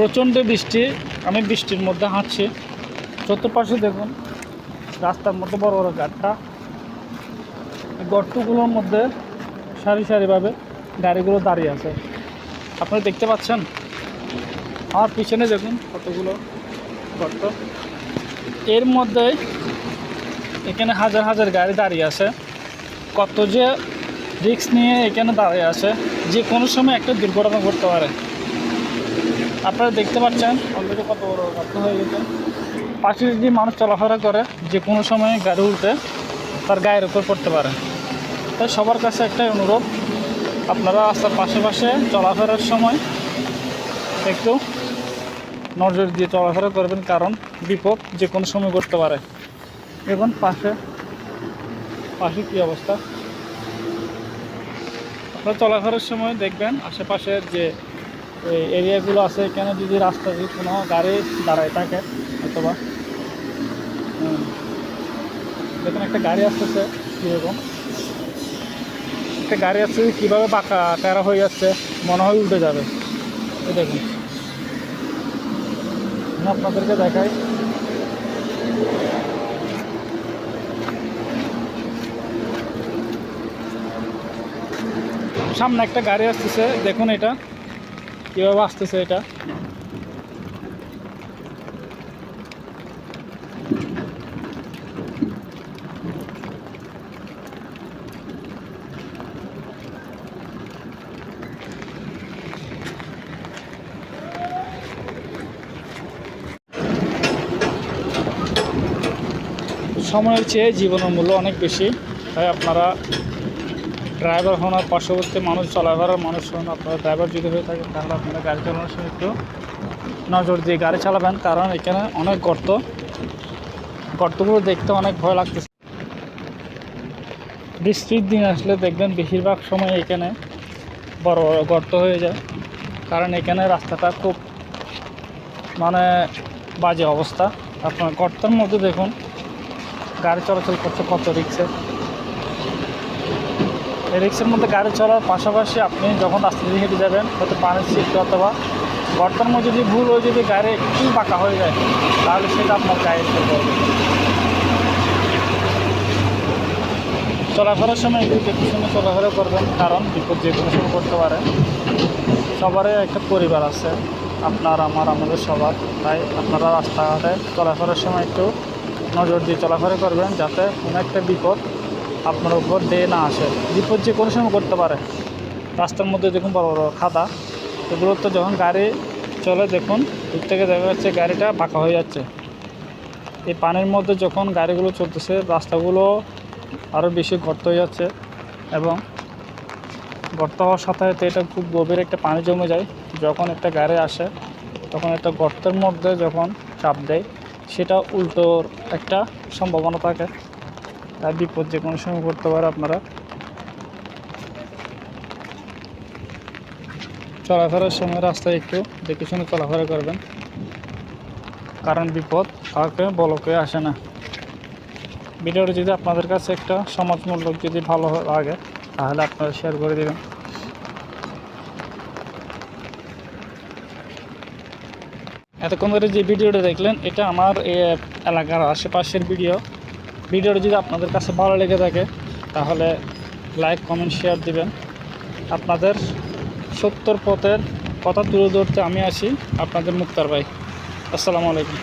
প্রচণ্ড বৃষ্টি, আমি বৃষ্টির মধ্যে হাঁটছি। চতুর্পাশে দেখুন, রাস্তার মধ্যে বড় বড় গাড়টা। গর্তগুলোর মধ্যে সারি সারিভাবে গাড়িগুলো দাঁড়িয়ে আছে। আপনারা দেখতে পাচ্ছেন? আমার পিছনে দেখুন কতগুলো গর্ত। এর মধ্যে এখানে হাজার হাজার গাড়ি দাঁড়িয়ে আছে। কত যে রিস্ক নিয়ে এখানে দাঁড়িয়ে আছে, যে কোনো সময় একটা দুর্ঘটনা ঘটতে পারে। আপনারা দেখতে পাচ্ছেন অলরেডি কত বড় গর্ত হয়ে গেছে। পাশে যদি মানুষ চলাফেরা করে, যে কোনো সময় গাড়ি উঠে তার গায়ের উপর পড়তে পারে। তাই সবার কাছে একটাই অনুরোধ, আপনারা রাস্তার পাশে পাশে চলাফেরার সময় একটু নজর দিয়ে চলাফেরা করবেন, কারণ বিপদ যে কোনো সময় করতে পারে। এবং পাশে পাশে কী অবস্থা। আপনারা চলাফেরার সময় দেখবেন, আশেপাশের যে এই এরিয়াগুলো আছে এখানে যদি রাস্তা যদি কোনো গাড়ি দাঁড়ায় থাকে, অথবা দেখুন একটা গাড়ি আসতেছে, কীরকম? একটা গাড়ি আসছে কীভাবে বাঁকা টেরা হয়ে যাচ্ছে, মনে হয় উল্টে যাবে। এই দেখুন। আপনাদেরকে দেখাই। সামনে একটা গাড়ি আসতেছে, দেখুন এটা। কীভাবে আসতেছে এটা? সময়ের চেয়ে জীবনের মূল্য অনেক বেশি। তাই আপনারা ড্রাইভার হন আর পার্শ্ববর্তী মানুষ চলাফেরার মানুষ হন, আপনারা ড্রাইভার যদি হয়ে থাকেন, তাহলে আপনারা গাড়ি চালানোর সময় একটু নজর দিয়ে গাড়ি চালাবেন, কারণ এখানে অনেক গর্ত। গর্তগুলো দেখতে অনেক ভয় লাগতেছে। বৃষ্টির দিন আসলে দেখবেন বেশিরভাগ সময় এখানে বড় বড় গর্ত হয়ে যায়, কারণ এখানে রাস্তাটা খুব মানে বাজে অবস্থা। আপনার গর্তের মধ্যে দেখুন, গাড়ি চলাচল করছে কত রিক্সে রিক্সের মধ্যে গাড়ি চলার পাশাপাশি আপনি যখন রাস্তা দিয়ে হেঁটে যাবেন, হয়তো পানির সিট অথবা গর্তের মধ্যে যদি ভুল হয়ে যদি গাড়ি একটু বাঁকা হয়ে যায়, তাহলে সেটা আপনার গায়ে এসে পড়বে। চলাফেরার সময় একটু দেখে শুনে চলাফেরা করবেন, কারণ বিপদ যে কোনো সময় করতে পারে। সবারই একটা পরিবার আছে, আপনার, আমার, আমাদের সবার। তাই আপনারা রাস্তাঘাটে চলাফেরার সময় একটু নজর দিয়ে চলাফেরা করবেন, যাতে কোনো একটা বিপদ আপনার উপর দিয়ে না আসে। বিপদ যে কোনো সময় করতে পারে। রাস্তার মধ্যে দেখুন বড় বড় খাদা। এগুলো তো যখন গাড়ি চলে দেখুন, দূর থেকে দেখা যাচ্ছে গাড়িটা বাঁকা হয়ে যাচ্ছে। এই পানির মধ্যে যখন গাড়িগুলো চলতেছে, রাস্তাগুলো আরও বেশি গর্ত হয়ে যাচ্ছে এবং গর্ত হওয়ার সাথে সাথে এটা খুব গভীর একটা পানি জমে যায়। যখন একটা গাড়ি আসে, তখন একটা গর্তের মধ্যে যখন চাপ দেয়, সেটা উল্টোর একটা সম্ভাবনা থাকে। বিপদ যে কোনো সময় করতে পারে আপনারা। চলাফেরার সময় রাস্তায় একটু দেখে শুনে চলাফেরা করবেন। কারণ বিপদ কাউকে, বলকে আসে না। ভিডিওটা যদি আপনাদের কাছে একটা সমাজমূলক যদি ভালো লাগে, তাহলে আপনারা শেয়ার করে দেবেন। এতক্ষণ ধরে যে ভিডিওটা দেখলেন, এটা আমার এলাকার আশেপাশের ভিডিও। ভিডিওটা যদি আপনাদের কাছে ভালো লেগে থাকে, তাহলে লাইক কমেন্ট শেয়ার দিবেন। আপনাদের সত্তর পথের কথা তুলে ধরতে আমি আসি আপনাদের মুক্তার ভাই। আসসালামু আলাইকুম।